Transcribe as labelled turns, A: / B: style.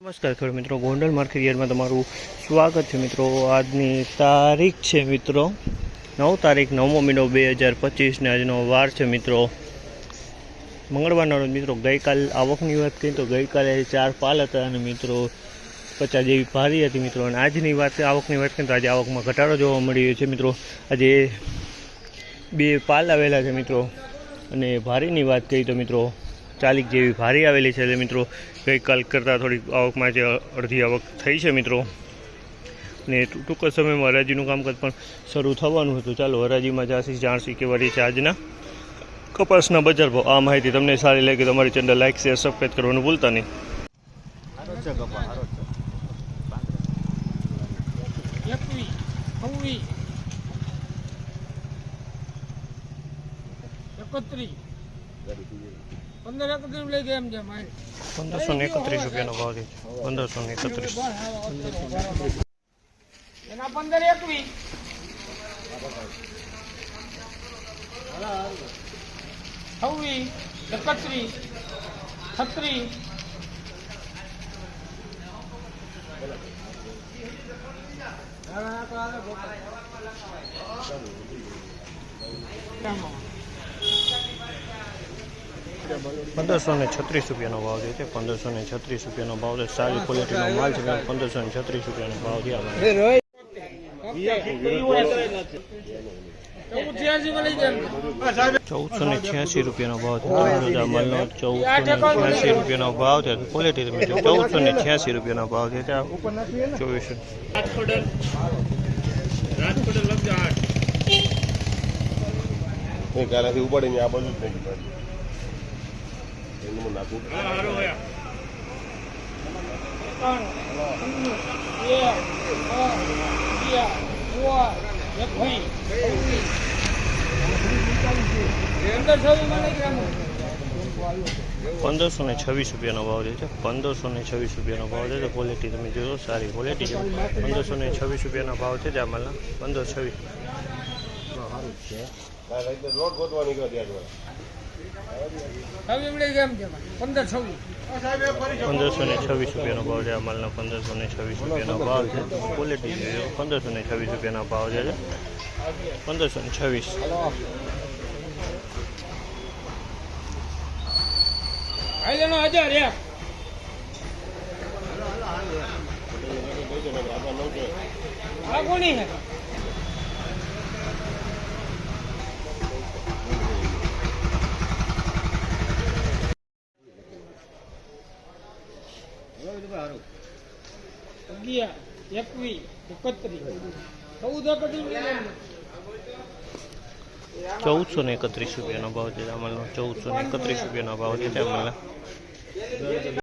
A: નમસ્કાર ખેડૂત મિત્રો, ગોંડલ માર્કેટ તમારું સ્વાગત છે મિત્રો. આજની તારીખ છે મિત્રો, નવ તારીખ, નવમો મહિનો બે હજાર પચીસને આજનો વાર છે મિત્રો. મંગળવારના રોજ મિત્રો, ગઈકાલ આવકની વાત કરીએ તો ગઈકાલે ચાર પાલ હતા અને મિત્રો પચાસ જેવી ભારી હતી મિત્રો. અને આજની વાત, આવકની વાત કરીએ તો આજે આવકમાં ઘટાડો જોવા મળી રહ્યો છે મિત્રો. આજે બે પાલ આવેલા છે મિત્રો. અને ભારીની વાત કરીએ તો મિત્રો ચાલીક જેવી ભારી આવેલી છે એટલે મિત્રો ગઈકાલ કરતાં થોડીક આવકમાં જે અડધી આવક થઈ છે મિત્રો. ને ટૂંક જ સમયમાં હરાજીનું કામકાજ પણ શરૂ થવાનું હતું. ચાલો હરાજીમાં જાસી જાણસી કે વળી છે આજના કપાસના બજાર ભાવ. આ માહિતી તમને સારી લાગે તો અમારી ચેનલ લાઈક શેર સબસ્ક્રાઈબ કરવાનું ભૂલતા નહીં.
B: એકત્રીસ. પંદર એકત્રીસ લઈ ગયા એમ છે મારે
A: પંદરસો ને એકત્રીસ રૂપિયાનો ભાવ છે. પંદરસો ને એકત્રીસ.
B: એના પંદર એકવી છવ્વી એકત્રીસ છત્રીસ.
A: પંદરસો ને છત્રીસ રૂપિયાનો ભાવ છે પંદરસો ને છત્રીસ રૂપિયાનો ભાવ છે. સારી ક્વોલિટીનો માલ છે પંદરસો ને છત્રીસ રૂપિયાનો ભાવ છે. ચૌદસો ને છ્યાસી રૂપિયાનો ભાવ છે. ચૌદસો ને છ્યાસી રૂપિયાનો ભાવ છે. ક્વોલિટી તમે ચૌદસો ને છ્યાસી રૂપિયાનો ભાવ છે ચોવીસો.
C: નહીં ઉપાડીને આ બાજુ જ નહીં. એનું નાખું
A: પંદરસો ને છવ્વીસ રૂપિયાનો ભાવ છે પંદરસો ને છવ્વીસ રૂપિયાનો ભાવ છે ક્વોલિટી તમે જોયો સારી ક્વોલિટી છે. પંદરસો ને છવ્વીસ રૂપિયાનો ભાવ છે ત્યાં માલના પંદર છવ્વીસ.
C: કાલ રાતે
A: પંદરસો ને છવ્વીસ રૂપિયાનો ભાવ છે આ માલના પંદરસો ને છવ્વીસ રૂપિયાનો ભાવ છે. ક્વોલિટી જોઈએ પંદરસો ને છવ્વીસ રૂપિયાનો ભાવ છે પંદરસો ને છવ્વીસ.
B: હજાર આ કોની હે અગિયાર, એકવીસ, એકત્રીસ. ચૌદ
A: ચૌદસો ને એકત્રીસ રૂપિયાનો ભાવ છે આ માલનો ચૌદસો ને એકત્રીસ રૂપિયાનો ભાવ છે આ માલના